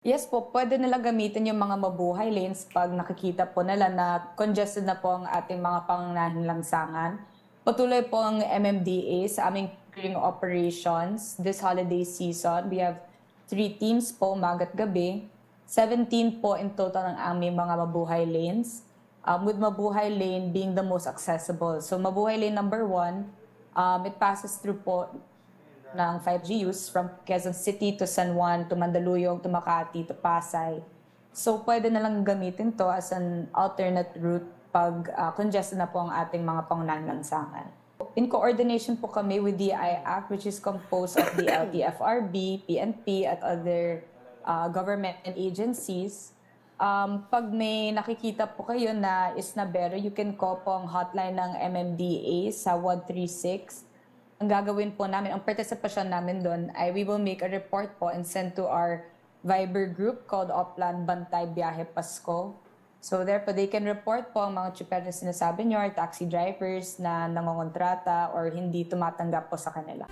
Yes po, pwede nila gamitin yung mga mabuhay lanes pag nakikita po nila na congested na po ang ating mga pangunahing langsangan. Patuloy po ang MMDA sa aming clearing operations this holiday season. We have three teams po, umaga at gabi. 17 po in total ang aming mga mabuhay lanes. Um, with mabuhay lane being the most accessible. So mabuhay lane number one, um, it passes through po ng 5G use from Quezon City to San Juan to Mandaluyong to Makati to Pasay. So pwede na lang gamitin to as an alternate route pag uh, congested na po ang ating mga pangunahing lansangan. In coordination po kami with the IAC which is composed of the LTFRB, PNP at other uh, government agencies. Um, pag may nakikita po kayo na is na better, you can call po ang hotline ng MMDA sa 136 ang gagawin po namin, ang participation namin doon ay we will make a report po and send to our Viber group called Oplan Bantay Biyahe Pasko. So there po, they can report po ang mga chuper na sinasabi nyo or taxi drivers na nangongontrata or hindi tumatanggap po sa kanila.